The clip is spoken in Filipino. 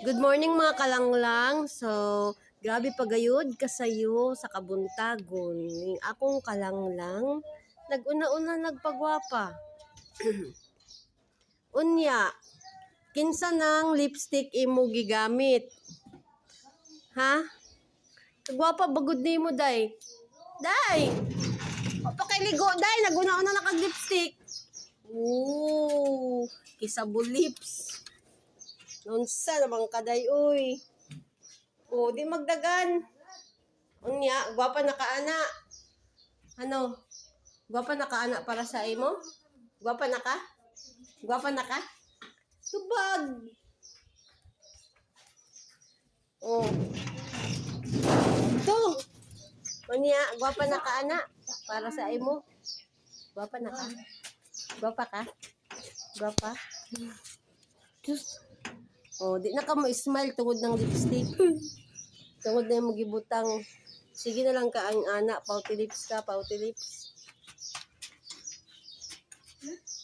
Good morning mga kalanglang. So, grabe pagayod kasayo sa kabuntagon. Ning akong kalanglang, naguna-una nagpagwapa. Unya, kinsa nang lipstick imo gigamit? Ha? Kagwapa bagod nimo day. Day! Papakailigo day, naguna-una na kag lipstick. Ooh, kisabo lips. Nunsa namang kaday, uy. O, di magdagan. Unya, gwapa na kaana. Ano? Gwapa na kaana para sa imo? Gwapa na ka? Gwapa na ka? Tubag. Oh. Ito. Unya, gwapa na kaana para sa imo? Gwapa na ka? Gwapa ka? Gwapa? Diyos. Oh, di na ka mo smile tungod ng lipstick. tungod na yung magibutang. Sige na lang ka ang ana, pauti lips ka, pauti lips. Huh?